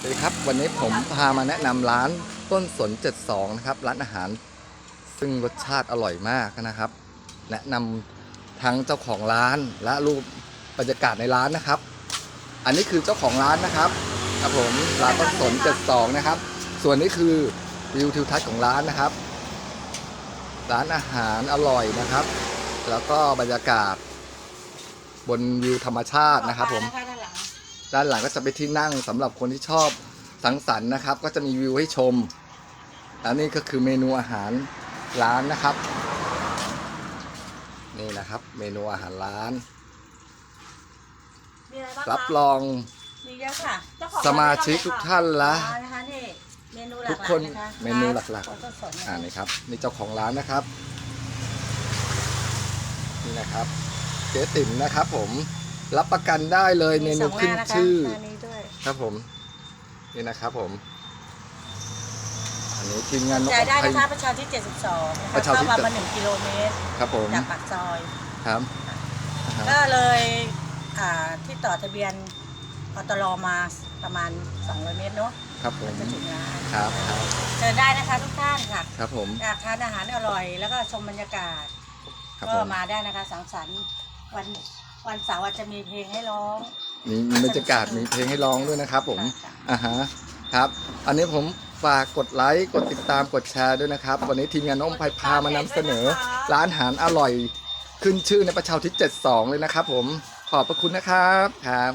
สวัสดีครับวันนี้ผมพามาแนะนำร้านต้นสน 72 นะครับ ร้านอาหารซึ่งรสชาติอร่อยมากนะครับ แนะนำทั้งเจ้าของร้านและรูปบรรยากาศในร้านนะครับ อันนี้คือเจ้าของร้านนะครับครับผมร้านต้นสน 72 นะครับ ส่วนนี้คือวิวทิวทัศน์ของร้านนะครับ ร้านอาหารอร่อยนะครับ แล้วก็บรรยากาศบนวิวธรรมชาตินะครับผม ด้านหลังก็จะเป็นที่นั่งสำหรับคนที่ชอบสังสรรค์นะครับ ก็จะมีวิวให้ชมและนี่ก็คือเมนูอาหารร้านนะครับ นี่นะครับ เมนูอาหารร้าน มีอะไรบ้างรับคะรองมีเยอะค่ะเจ้ของสมาชิกทุกท่านละอ๋อนะคะนี่เมนูหลักๆทุกคนนะคะเมนูหลักๆของต้นสนเนี่ยอ่านี่ครับนี่เจ้าของร้านนะครับ นี่นะครับ เจ๊ติ๋มนะครับผม รับประกันได้เลยเมนูสองหขึ้นนะคะชื่อหน้านี้ด้วยครับผม นี่นะครับผม อันนี้ทีมงานนกจ่ายได้ไทย นะคะประชาที่ 72นะคะประชาธิเข้าปมามาหนึ่งกิโลเมตรครับผมจากปากซอย ครับอ่าฮะ ก็เลยอ่าที่ต่อทะเบียนอตรมาประมาณ 200 เมตรเนาะครับผมจะถึงร้านครับครับเจอได้นะคะทุกท่านค่ะครับผมอยากทานอาหารอร่อย แล้วก็ชมบรรยากาศ ครับก็ผมมาได้นะคะสังสรรค์วัน วันเสาร์อาจจะมีเพลงให้ร้อง มีมีบรรยากาศมีเพลงให้ร้องด้วยนะครับ ผมค่ะ อ่าฮะครับ อันนี้ผมฝากกดไลค์กดติดตามกดแชร์ด้วยนะครับ วันนี้ทีมงานน้องไพพามานำเสนอ ร้านอาหารอร่อย ขึ้นชื่อในประชาทิศ72 เลยนะครับ ผมขอบพระคุณนะครับครับ